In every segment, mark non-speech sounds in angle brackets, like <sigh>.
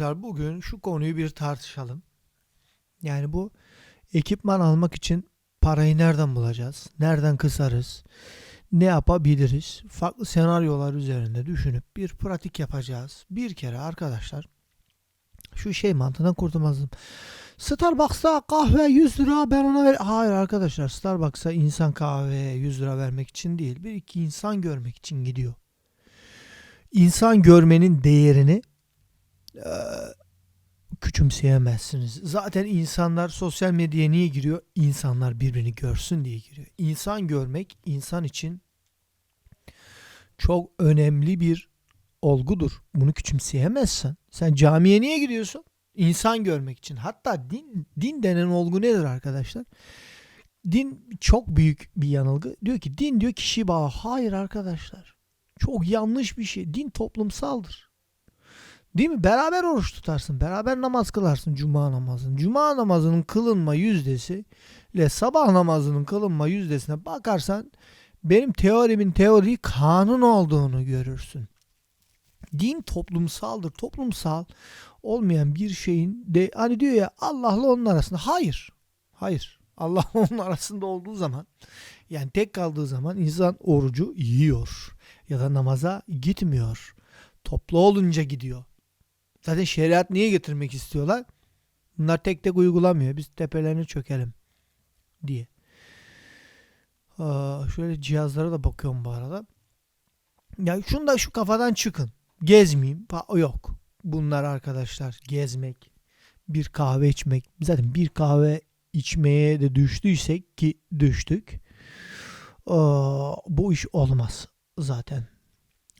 Arkadaşlar bugün şu konuyu bir tartışalım. Yani bu ekipman almak için parayı nereden bulacağız? Nereden kısarız? Ne yapabiliriz? Farklı senaryolar üzerinde düşünüp bir pratik yapacağız. Bir kere arkadaşlar şu şey mantığından kurtulmazdım. Starbucks'ta kahve 100 lira ben ona ver. Hayır arkadaşlar Starbucks'a insan kahveye 100 lira vermek için değil. Bir iki insan görmek için gidiyor. İnsan görmenin değerini eee, küçümseyemezsiniz. Zaten insanlar sosyal medyaya niye giriyor? İnsanlar birbirini görsün diye giriyor. İnsan görmek insan için çok önemli bir olgudur. Bunu küçümseyemezsen. Sen camiye niye gidiyorsun? İnsan görmek için. Hatta din, din denen olgu nedir arkadaşlar? Din çok büyük bir yanılgı. Diyor ki din diyor kişi bağı. Hayır arkadaşlar. Çok yanlış bir şey. Din toplumsaldır. Değil mi? Beraber oruç tutarsın. Beraber namaz kılarsın cuma namazını. Cuma namazının kılınma yüzdesi ile sabah namazının kılınma yüzdesine bakarsan benim teorimin teori kanun olduğunu görürsün. Din toplumsaldır. Toplumsal olmayan bir şeyin de hani diyor ya Allah'la onun arasında. Hayır. Hayır. <laughs> Allah'la onun arasında olduğu zaman yani tek kaldığı zaman insan orucu yiyor ya da namaza gitmiyor. Toplu olunca gidiyor. Zaten şeriat niye getirmek istiyorlar? Bunlar tek tek uygulamıyor. Biz tepelerine çökelim diye. Aa, şöyle cihazlara da bakıyorum bu arada. Ya şunu da şu kafadan çıkın. Gezmeyeyim. Yok. Bunlar arkadaşlar gezmek, bir kahve içmek. Zaten bir kahve içmeye de düştüysek ki düştük. Aa, bu iş olmaz zaten.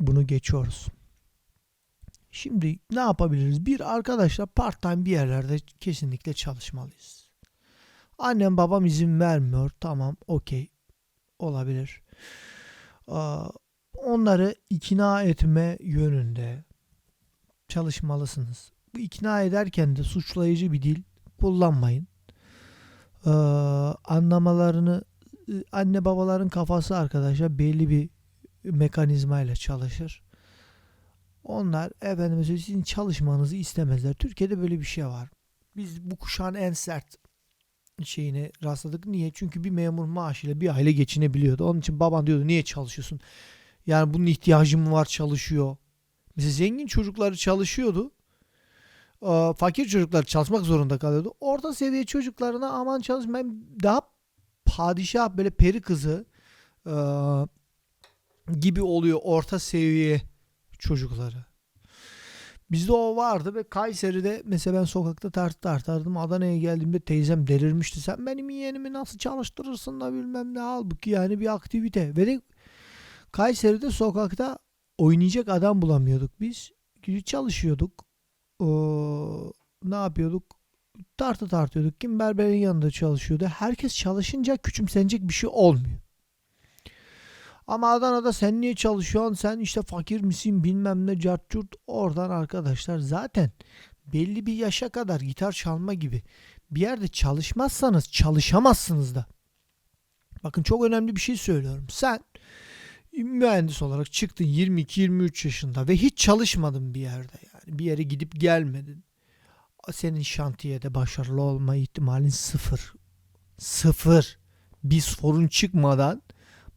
Bunu geçiyoruz. Şimdi ne yapabiliriz? Bir arkadaşlar part time bir yerlerde kesinlikle çalışmalıyız. Annem babam izin vermiyor. Tamam okey olabilir. Onları ikna etme yönünde çalışmalısınız. Bu ikna ederken de suçlayıcı bir dil kullanmayın. Anlamalarını anne babaların kafası arkadaşlar belli bir mekanizmayla çalışır. Onlar efendim sizin çalışmanızı istemezler. Türkiye'de böyle bir şey var. Biz bu kuşağın en sert şeyine rastladık. Niye? Çünkü bir memur maaşıyla bir aile geçinebiliyordu. Onun için baban diyordu niye çalışıyorsun? Yani bunun ihtiyacı mı var çalışıyor. Mesela zengin çocukları çalışıyordu. Ee, Fakir çocuklar çalışmak zorunda kalıyordu. Orta seviye çocuklarına aman çalışmayın daha padişah böyle peri kızı e, gibi oluyor orta seviye çocukları. Bizde o vardı ve Kayseri'de mesela ben sokakta tart tartardım. Adana'ya geldiğimde teyzem delirmişti. Sen benim yeğenimi nasıl çalıştırırsın da bilmem ne halbuki yani bir aktivite. Ve de Kayseri'de sokakta oynayacak adam bulamıyorduk biz. Çalışıyorduk. Oo, ne yapıyorduk? Tartı tartıyorduk. Kim berberin yanında çalışıyordu. Herkes çalışınca küçümsenecek bir şey olmuyor. Ama Adana'da sen niye çalışıyorsun? Sen işte fakir misin bilmem ne cartçurt. Oradan arkadaşlar zaten belli bir yaşa kadar gitar çalma gibi bir yerde çalışmazsanız çalışamazsınız da. Bakın çok önemli bir şey söylüyorum. Sen mühendis olarak çıktın 22-23 yaşında ve hiç çalışmadın bir yerde yani bir yere gidip gelmedin. Senin şantiyede başarılı olma ihtimalin sıfır. Sıfır. Bir sorun çıkmadan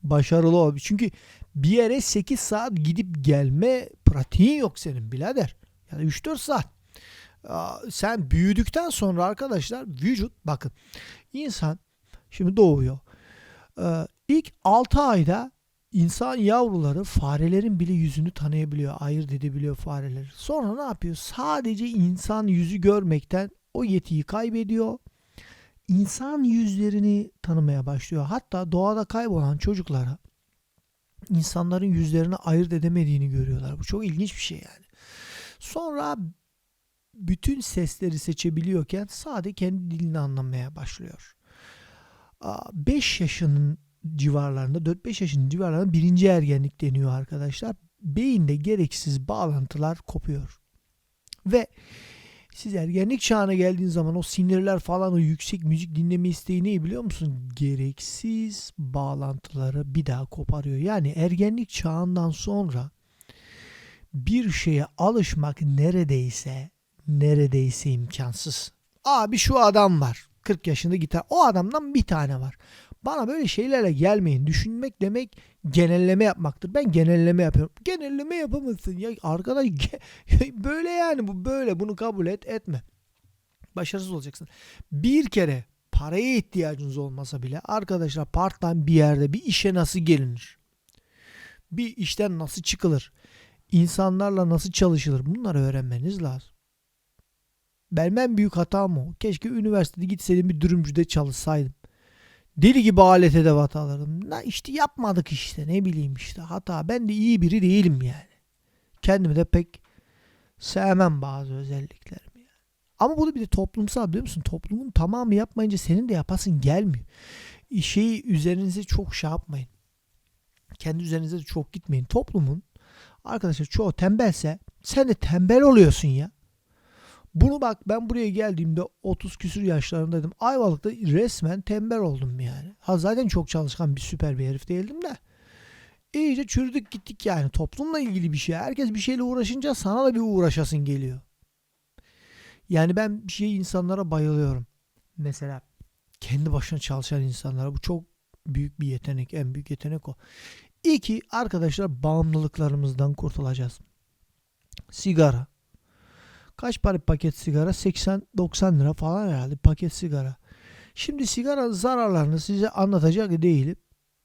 başarılı ol. Çünkü bir yere 8 saat gidip gelme pratiğin yok senin birader. Yani 3-4 saat. Sen büyüdükten sonra arkadaşlar vücut bakın insan şimdi doğuyor. İlk 6 ayda İnsan yavruları farelerin bile yüzünü tanıyabiliyor, ayırt edebiliyor fareleri. Sonra ne yapıyor? Sadece insan yüzü görmekten o yetiyi kaybediyor. İnsan yüzlerini tanımaya başlıyor. Hatta doğada kaybolan çocuklara insanların yüzlerini ayırt edemediğini görüyorlar. Bu çok ilginç bir şey yani. Sonra bütün sesleri seçebiliyorken sadece kendi dilini anlamaya başlıyor. 5 yaşının civarlarında 4-5 yaşının civarlarında birinci ergenlik deniyor arkadaşlar. Beyinde gereksiz bağlantılar kopuyor. Ve siz ergenlik çağına geldiğiniz zaman o sinirler falan o yüksek müzik dinleme isteği ne biliyor musun? Gereksiz bağlantıları bir daha koparıyor. Yani ergenlik çağından sonra bir şeye alışmak neredeyse neredeyse imkansız. Abi şu adam var. 40 yaşında gitar. O adamdan bir tane var. Bana böyle şeylerle gelmeyin. Düşünmek demek genelleme yapmaktır. Ben genelleme yapıyorum. Genelleme yapamazsın. Ya arkadaş <laughs> böyle yani bu böyle. Bunu kabul et etme. Başarısız olacaksın. Bir kere paraya ihtiyacınız olmasa bile arkadaşlar part time bir yerde bir işe nasıl gelinir? Bir işten nasıl çıkılır? İnsanlarla nasıl çalışılır? Bunları öğrenmeniz lazım. Benim en büyük hatam o. Keşke üniversitede gitseydim bir dürümcüde çalışsaydım. Deli gibi alet edevat alırdım. Na işte yapmadık işte ne bileyim işte hata. Ben de iyi biri değilim yani. Kendimi de pek sevmem bazı özelliklerimi yani. Ama bu da bir de toplumsal biliyor musun? Toplumun tamamı yapmayınca senin de yapasın gelmiyor. Şeyi üzerinize çok şey yapmayın. Kendi üzerinize de çok gitmeyin. Toplumun arkadaşlar çoğu tembelse sen de tembel oluyorsun ya. Bunu bak ben buraya geldiğimde 30 küsür yaşlarındaydım. Ayvalık'ta resmen tembel oldum yani. Ha zaten çok çalışkan bir süper bir herif değildim de. İyice çürüdük gittik yani. Toplumla ilgili bir şey. Herkes bir şeyle uğraşınca sana da bir uğraşasın geliyor. Yani ben bir şey insanlara bayılıyorum. Mesela kendi başına çalışan insanlara bu çok büyük bir yetenek. En büyük yetenek o. İki arkadaşlar bağımlılıklarımızdan kurtulacağız. Sigara. Kaç para paket sigara? 80-90 lira falan herhalde paket sigara. Şimdi sigara zararlarını size anlatacak değilim.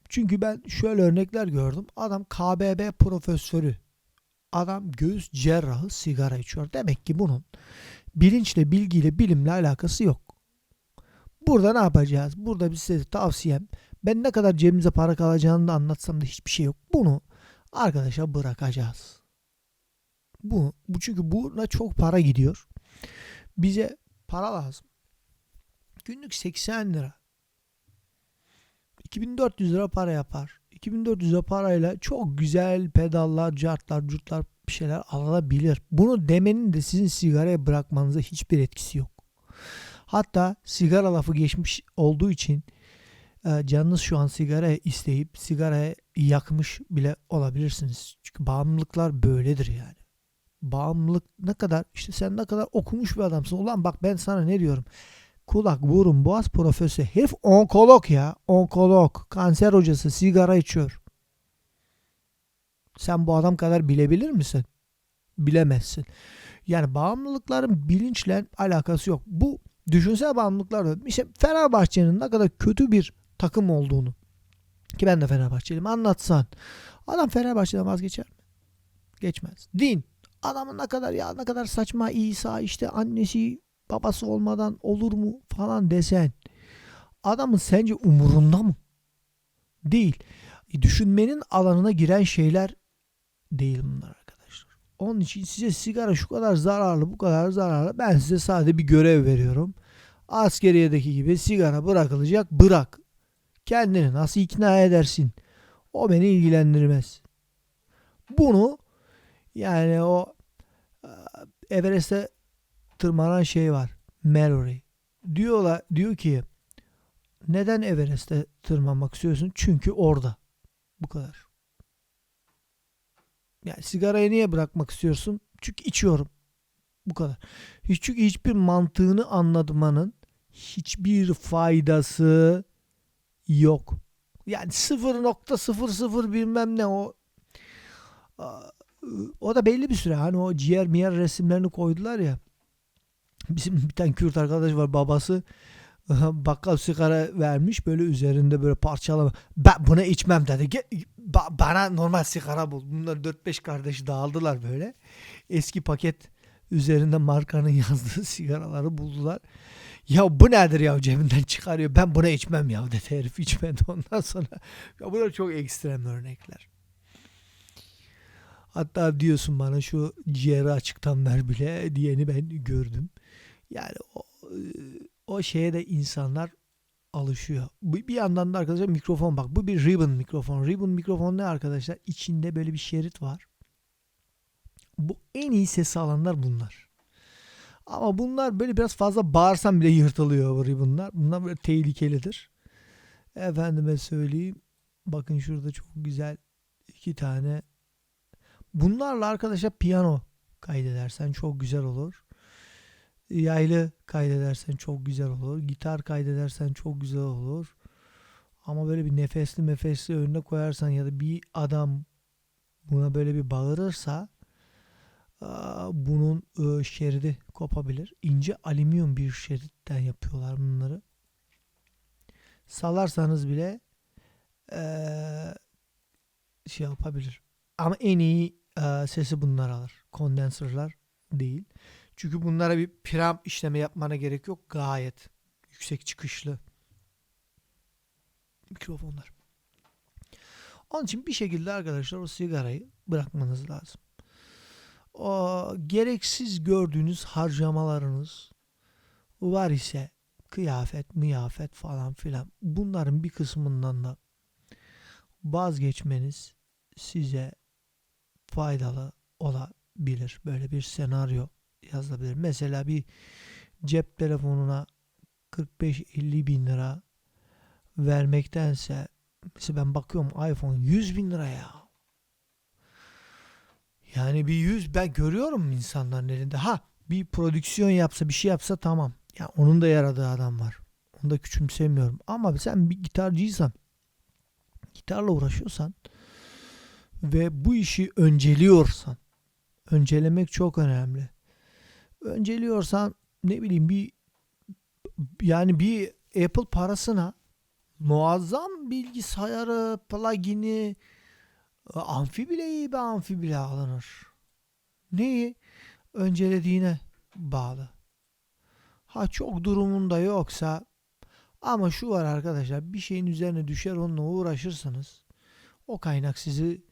Çünkü ben şöyle örnekler gördüm. Adam KBB profesörü. Adam göğüs cerrahı sigara içiyor. Demek ki bunun bilinçle, bilgiyle, bilimle alakası yok. Burada ne yapacağız? Burada bir size tavsiyem. Ben ne kadar cebimize para kalacağını da anlatsam da hiçbir şey yok. Bunu arkadaşa bırakacağız. Bu, bu çünkü buna çok para gidiyor. Bize para lazım. Günlük 80 lira. 2400 lira para yapar. 2400 lira parayla çok güzel pedallar, cartlar, curtlar bir şeyler alınabilir. Bunu demenin de sizin sigaraya bırakmanıza hiçbir etkisi yok. Hatta sigara lafı geçmiş olduğu için e, canınız şu an sigara isteyip sigaraya yakmış bile olabilirsiniz. Çünkü bağımlılıklar böyledir yani. Bağımlılık ne kadar işte sen ne kadar okumuş bir adamsın. Ulan bak ben sana ne diyorum. Kulak, burun, boğaz profesörü. Herif onkolog ya. Onkolog. Kanser hocası. Sigara içiyor. Sen bu adam kadar bilebilir misin? Bilemezsin. Yani bağımlılıkların bilinçle alakası yok. Bu düşünsel bağımlılıklar işte Fenerbahçe'nin ne kadar kötü bir takım olduğunu ki ben de Fenerbahçeliyim anlatsan adam Fenerbahçe'den vazgeçer mi? Geçmez. Din adamın ne kadar ya ne kadar saçma İsa işte annesi babası olmadan olur mu falan desen adamın sence umurunda mı? Değil. E, düşünmenin alanına giren şeyler değil bunlar arkadaşlar. Onun için size sigara şu kadar zararlı bu kadar zararlı ben size sadece bir görev veriyorum. Askeriyedeki gibi sigara bırakılacak bırak. Kendini nasıl ikna edersin? O beni ilgilendirmez. Bunu yani o Everest'e tırmanan şey var. Mallory. Diyorlar, diyor ki neden Everest'e tırmanmak istiyorsun? Çünkü orada. Bu kadar. Yani sigarayı niye bırakmak istiyorsun? Çünkü içiyorum. Bu kadar. Hiç çünkü hiçbir mantığını anlatmanın hiçbir faydası yok. Yani 0.00 bilmem ne o o da belli bir süre hani o ciğer miyer resimlerini koydular ya. Bizim bir tane Kürt arkadaş var babası <laughs> bakkal sigara vermiş böyle üzerinde böyle parçalama. Ben buna içmem dedi. Ba- bana normal sigara bul. Bunlar 4-5 kardeş dağıldılar böyle. Eski paket üzerinde markanın <laughs> yazdığı sigaraları buldular. Ya bu nedir ya cebinden çıkarıyor. Ben buna içmem ya <laughs> dedi herif içmedi ondan sonra. Ya bunlar çok ekstrem örnekler. Hatta diyorsun bana şu ciğeri açıktan ver bile diyeni ben gördüm. Yani o, o şeye de insanlar alışıyor. Bir yandan da arkadaşlar mikrofon bak. Bu bir ribbon mikrofon. Ribbon mikrofon ne arkadaşlar? İçinde böyle bir şerit var. Bu en iyi ses alanlar bunlar. Ama bunlar böyle biraz fazla bağırsam bile yırtılıyor bu ribbonlar. Bunlar böyle tehlikelidir. Efendime söyleyeyim. Bakın şurada çok güzel iki tane. Bunlarla arkadaşlar piyano kaydedersen çok güzel olur. Yaylı kaydedersen çok güzel olur. Gitar kaydedersen çok güzel olur. Ama böyle bir nefesli nefesli önüne koyarsan ya da bir adam buna böyle bir bağırırsa bunun e, şeridi kopabilir. İnce alüminyum bir şeritten yapıyorlar bunları. Salarsanız bile şey yapabilir. Ama en iyi eee, sesi bunlar alır. Kondenserlar değil. Çünkü bunlara bir preamp işleme yapmana gerek yok. Gayet yüksek çıkışlı mikrofonlar. Onun için bir şekilde arkadaşlar o sigarayı bırakmanız lazım. O gereksiz gördüğünüz harcamalarınız var ise kıyafet, miyafet falan filan bunların bir kısmından da vazgeçmeniz size faydalı olabilir. Böyle bir senaryo yazılabilir. Mesela bir cep telefonuna 45-50 bin lira vermektense mesela ben bakıyorum iPhone 100 bin lira ya. Yani bir 100 ben görüyorum insanların elinde. Ha bir prodüksiyon yapsa bir şey yapsa tamam. Ya onun da yaradığı adam var. Onu da küçümsemiyorum. Ama sen bir gitarcıysan gitarla uğraşıyorsan ve bu işi önceliyorsan öncelemek çok önemli. Önceliyorsan ne bileyim bir yani bir Apple parasına muazzam bilgisayarı, plugin'i, amfi bile iyi bir amfi bile alınır. Neyi? Öncelediğine bağlı. Ha çok durumunda yoksa ama şu var arkadaşlar bir şeyin üzerine düşer onunla uğraşırsınız. O kaynak sizi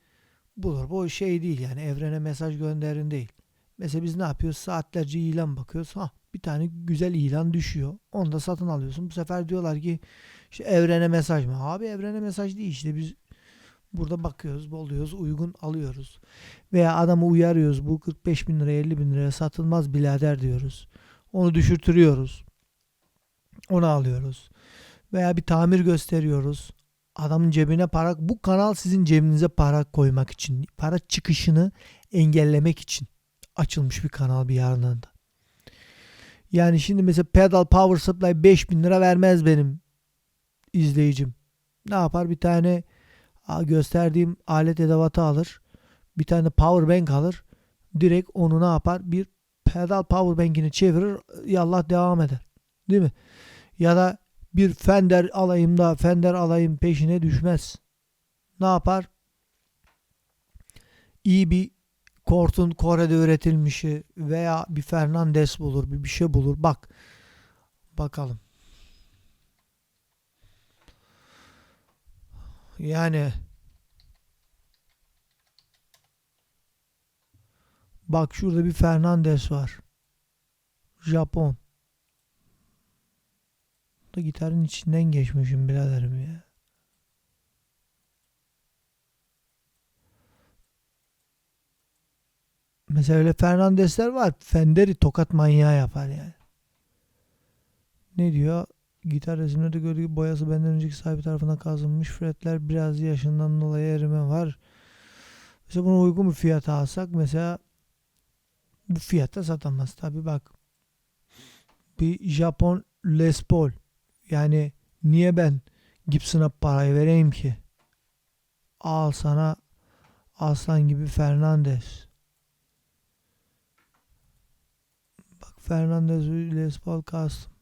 bulur. Bu şey değil yani evrene mesaj gönderin değil. Mesela biz ne yapıyoruz? Saatlerce ilan bakıyoruz. Ha bir tane güzel ilan düşüyor. Onu da satın alıyorsun. Bu sefer diyorlar ki işte evrene mesaj mı? Abi evrene mesaj değil işte biz burada bakıyoruz, boluyoruz, uygun alıyoruz. Veya adamı uyarıyoruz. Bu 45 bin lira 50 bin liraya satılmaz birader diyoruz. Onu düşürtüyoruz. Onu alıyoruz. Veya bir tamir gösteriyoruz. Adamın cebine para bu kanal sizin cebinize para koymak için, para çıkışını engellemek için açılmış bir kanal bir yandan da. Yani şimdi mesela pedal power supply 5000 lira vermez benim izleyicim. Ne yapar? Bir tane gösterdiğim alet edevatı alır. Bir tane power bank alır. Direkt onu ne yapar? Bir pedal power bank'ini çevirir. Yallah devam eder. Değil mi? Ya da bir Fender alayım da Fender alayım peşine düşmez. Ne yapar? İyi bir Kort'un Kore'de üretilmişi veya bir Fernandez bulur, bir bir şey bulur. Bak. Bakalım. Yani Bak şurada bir Fernandez var. Japon. Da gitarın içinden geçmişim biraderim ya. Mesela öyle Fernandesler var. Fender'i tokat manyağı yapar yani. Ne diyor? Gitar resimlerde gördüğü boyası benden önceki sahibi tarafından kazınmış. Fretler biraz yaşından dolayı erime var. Mesela bunu uygun bir fiyata alsak mesela bu fiyata satamaz. Tabi bak bir Japon Les Paul yani niye ben Gibson'a parayı vereyim ki? Al sana aslan gibi Fernandez. Bak Fernandez Les Paul Custom.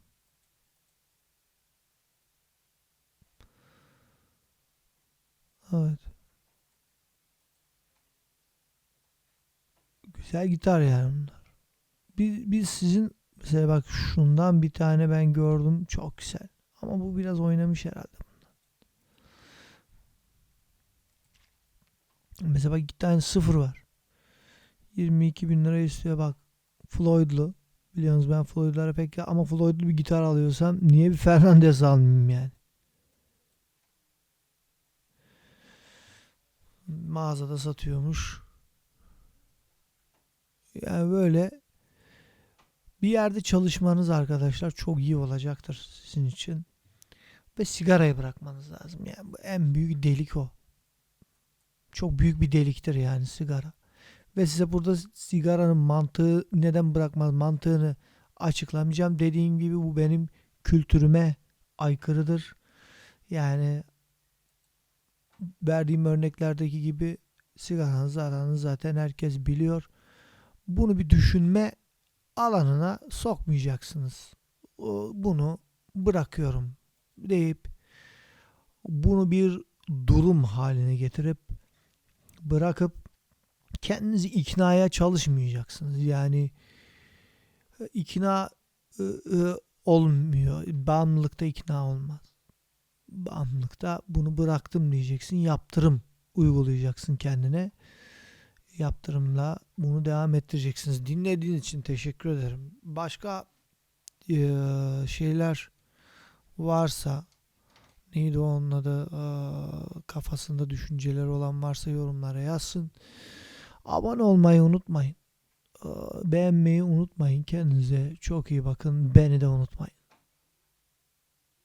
Evet. Güzel gitar yani bunlar. Biz, biz sizin mesela bak şundan bir tane ben gördüm çok güzel. Ama bu biraz oynamış herhalde bundan. Mesela bak iki tane sıfır var. 22 bin lira istiyor bak. Floyd'lu. Biliyorsunuz ben Floyd'lara pek ama Floyd'lu bir gitar alıyorsam niye bir Fernandez almayayım yani? Mağazada satıyormuş. Yani böyle bir yerde çalışmanız arkadaşlar çok iyi olacaktır sizin için. Ve sigarayı bırakmanız lazım. Yani bu en büyük delik o. Çok büyük bir deliktir yani sigara. Ve size burada sigaranın mantığı neden bırakmaz mantığını açıklamayacağım. Dediğim gibi bu benim kültürüme aykırıdır. Yani verdiğim örneklerdeki gibi sigaranın zararını zaten herkes biliyor. Bunu bir düşünme alanına sokmayacaksınız. Bunu bırakıyorum deyip bunu bir durum haline getirip bırakıp kendinizi iknaya çalışmayacaksınız. Yani e, ikna e, e, olmuyor. Bağımlılıkta ikna olmaz. Bağımlılıkta bunu bıraktım diyeceksin. Yaptırım uygulayacaksın kendine. Yaptırımla bunu devam ettireceksiniz. Dinlediğiniz için teşekkür ederim. Başka e, şeyler varsa neydi onun adı kafasında düşünceler olan varsa yorumlara yazsın. Abone olmayı unutmayın. Beğenmeyi unutmayın. Kendinize çok iyi bakın. Beni de unutmayın.